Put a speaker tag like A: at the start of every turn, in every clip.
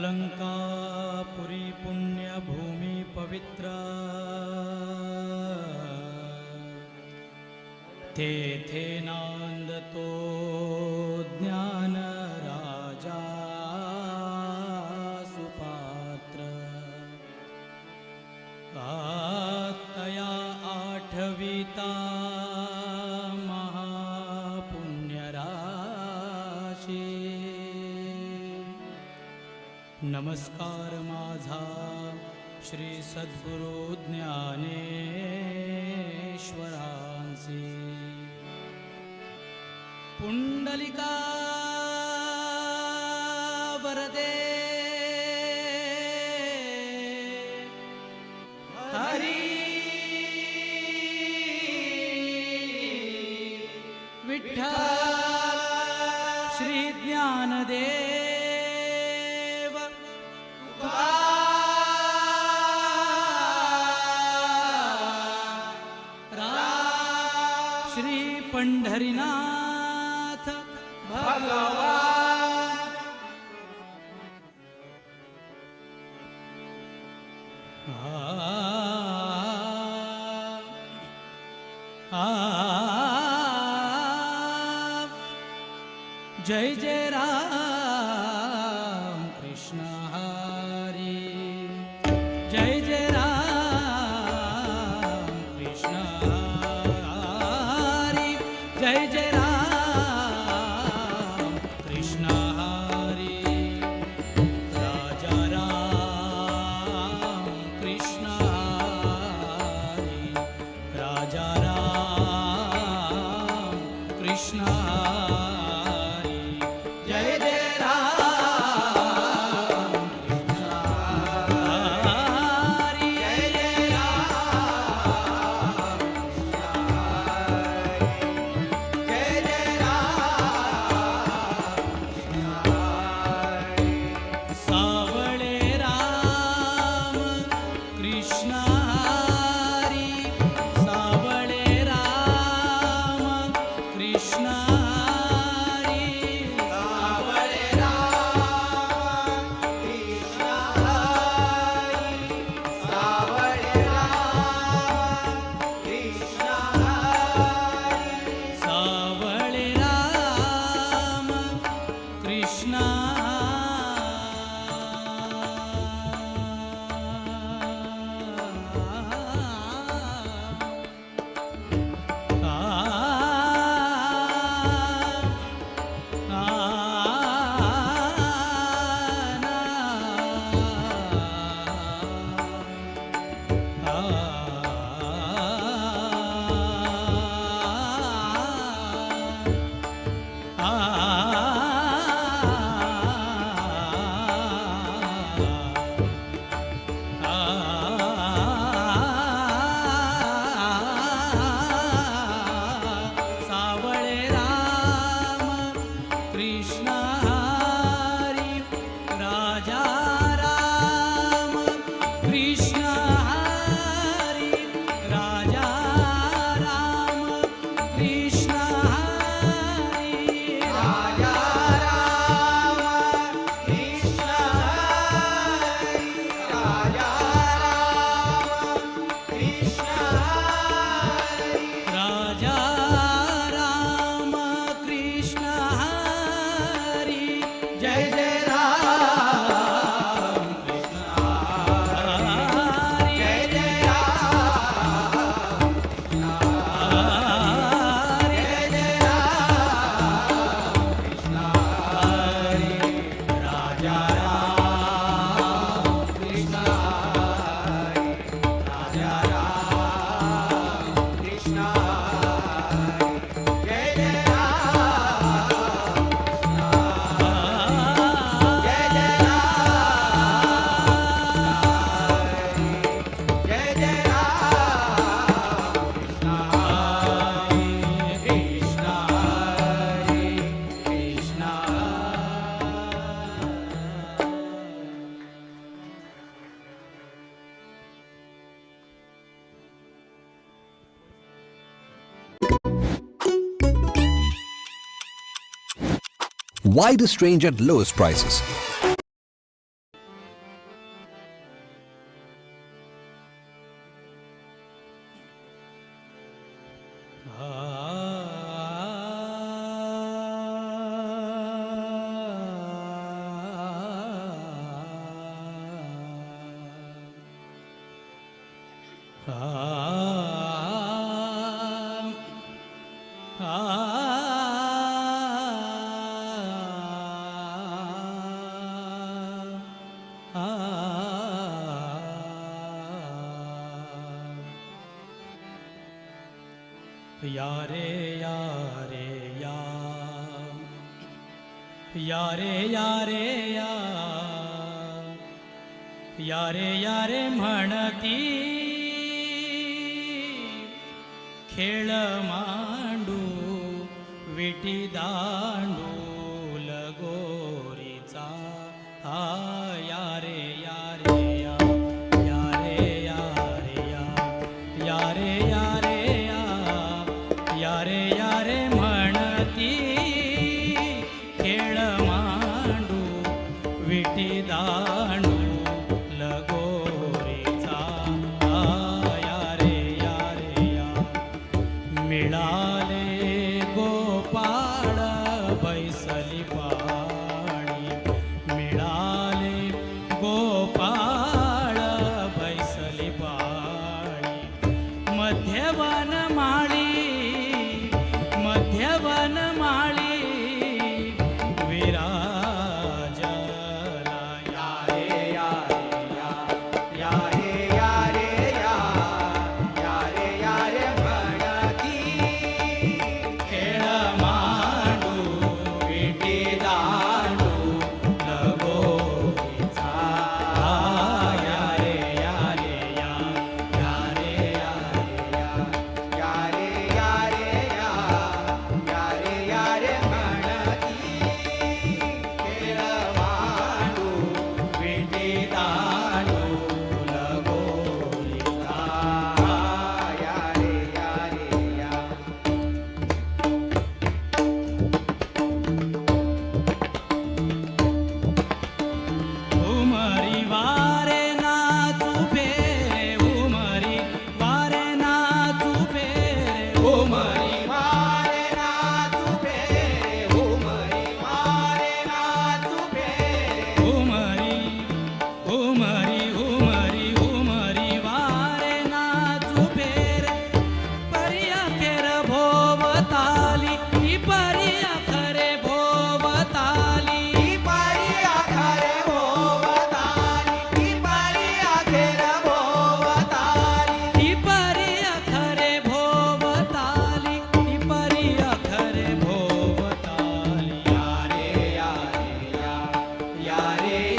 A: अलङ्कापुरी पुण्यभूमि पवित्रा। तेथेना नमस्कार माझा श्री सद्गुरु श्रीसद्गुरोज्ञानेश्वराजे पुण्डलिका वरदे पण्ढरिनाथ भगवा आ
B: widest range at lowest prices.
A: यारे यारे या यारे यारे यारे यारे म्हणती खेळ मांडू विटी दांडू लगोरीचा हा યા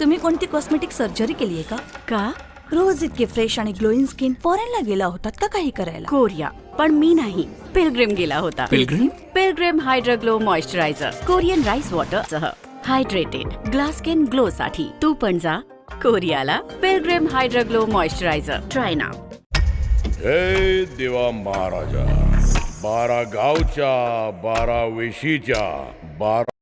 C: तुम्ही कोणती कॉस्मेटिक सर्जरी केली आहे का?
D: का?
C: रोज इतके फ्रेश आणि ग्लोइंग स्किन फॉरेनला गेला होता का काही करायला?
D: कोरिया. पण मी नाही. पिलग्रिम गेला होता.
B: Pilgrim
D: Pilgrim hydroglow moisturiser Korean rice water सह. हायड्रेटेड ग्लास कॅन ग्लो साठी तू पण जा. कोरियाला पिलग्रिम हायड्रग्लो मॉइश्चरायझर ट्राय नाव
E: हे देवा महाराजा. बारा गावच्या बारा वेशीच्या बारा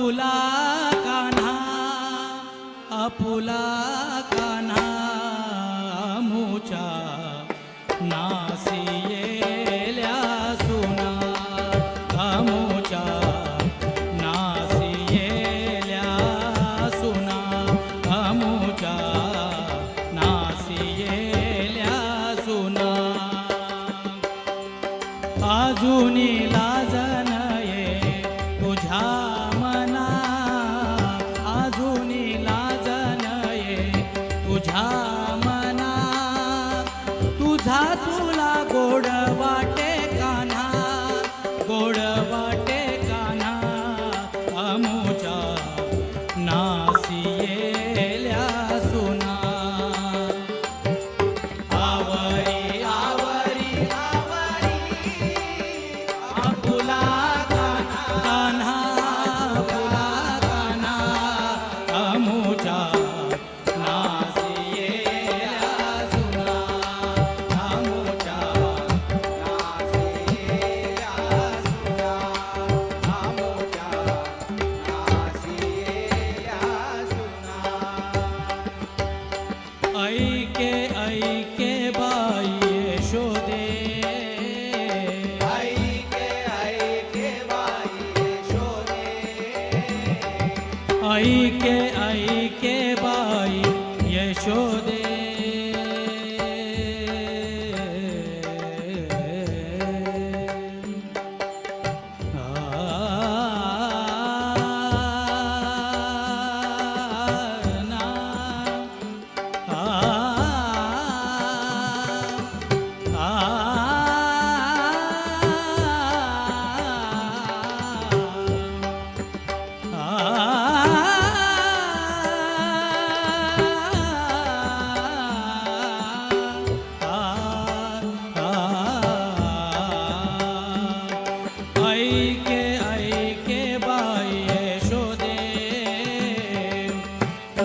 A: आपुला कान्हा अपुला कान्हा मोचा नासी सुना आमोचा नासी सुना आमोचा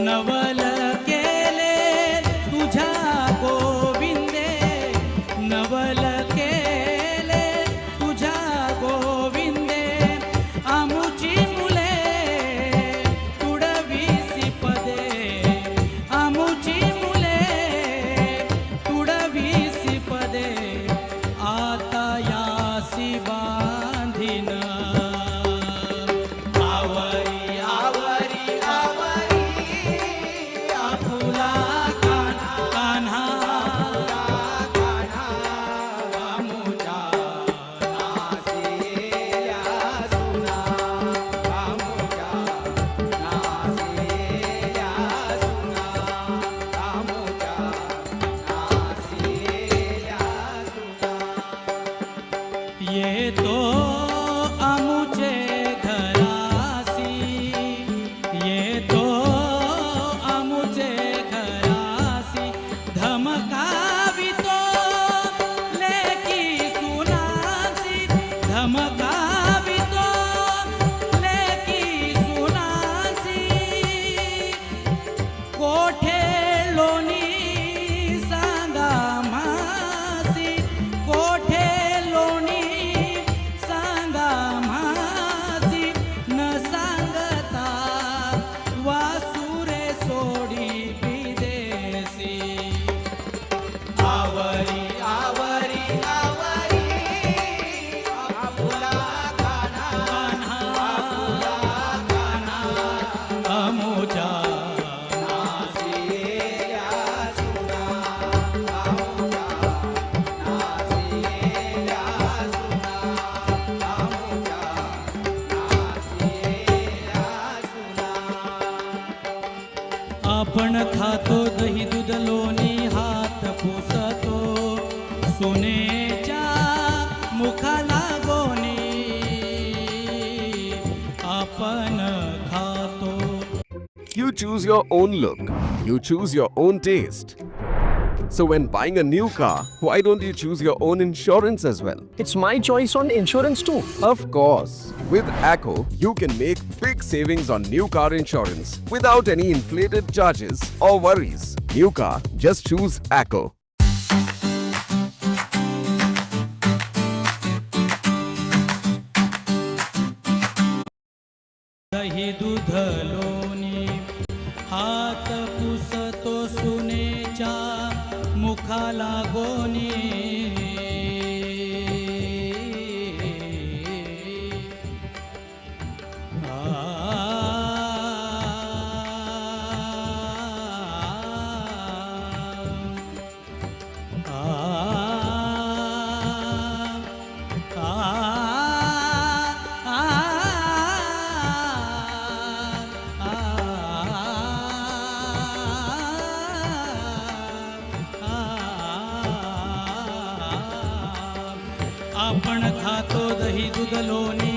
A: ನವಲ आपण खातो दही दूध लोणी हात पुसतो सोनेच्या मुखाला गोणी आपण खातो
F: You choose your own look. You choose your own taste. So when buying a new car, why don't you choose your own insurance as well?
G: It's my choice on insurance too.
F: Of course. With ACO, you can make big savings on new car insurance without any inflated charges or worries. New car, just choose ACO.
A: दही दूध लोणी हात জানি खातो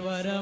A: ಈಶ್ವರ